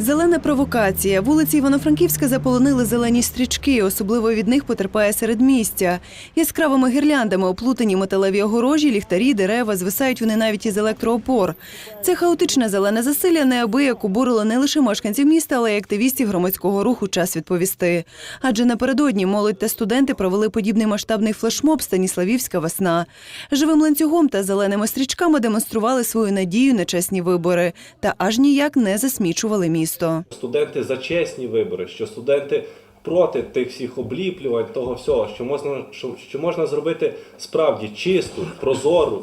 Зелена провокація. Вулиці Івано-Франківська заполонили зелені стрічки. Особливо від них потерпає середмістя. Яскравими гірляндами оплутані металеві огорожі, ліхтарі, дерева. Звисають вони навіть із електроопор. Це хаотичне зелене засилля неабияк обурило не лише мешканців міста, але й активістів громадського руху. Час відповісти. Адже напередодні молодь та студенти провели подібний масштабний флешмоб Станіславівська весна. Живим ланцюгом та зеленими стрічками демонстрували свою надію на чесні вибори та аж ніяк не засмічували місто. Студенти за чесні вибори, що студенти проти тих всіх обліплювань, того всього, що можна, що, що можна зробити справді чисту, прозору,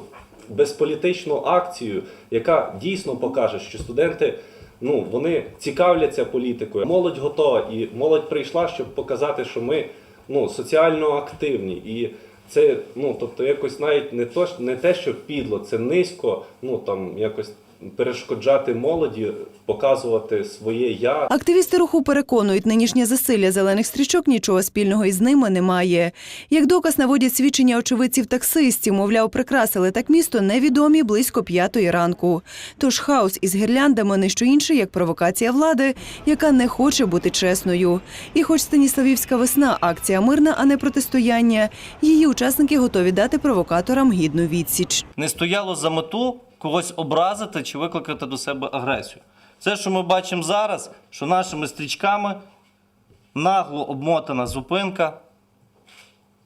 безполітичну акцію, яка дійсно покаже, що студенти. Ну, вони цікавляться політикою. Молодь готова, і молодь прийшла, щоб показати, що ми ну, соціально активні. І це, ну, тобто, якось навіть не то, не те, що підло, це низько, ну там якось перешкоджати молоді, показувати своє я. Активісти руху переконують, нинішнє засилля зелених стрічок нічого спільного із ними немає. Як доказ наводять свідчення очевидців таксистів, мовляв, прикрасили так місто невідомі близько п'ятої ранку. Тож хаос із гірляндами не що інше, як провокація влади, яка не хоче бути чесною. І хоч Станіславівська весна акція мирна, а не протистояння, її учасники готові дати провокаторам гідну відсіч. не стояло за мету когось образити чи викликати до себе агресію. Це, що ми бачимо зараз, що нашими стрічками нагло обмотана зупинка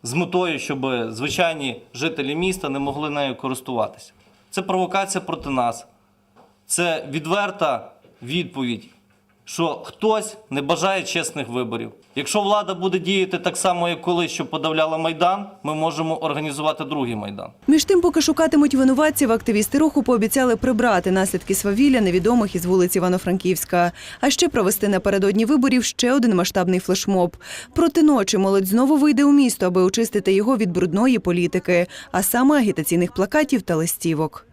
з метою, щоб звичайні жителі міста не могли нею користуватися. Це провокація проти нас. Це відверта відповідь, що хтось не бажає чесних виборів. Якщо влада буде діяти так само, як колись, що подавляла Майдан, ми можемо організувати другий Майдан. Між тим, поки шукатимуть винуватців, активісти руху пообіцяли прибрати наслідки свавілля невідомих із вулиці Івано-Франківська, а ще провести напередодні виборів ще один масштабний флешмоб. Проти ночі молодь знову вийде у місто, аби очистити його від брудної політики, а саме агітаційних плакатів та листівок.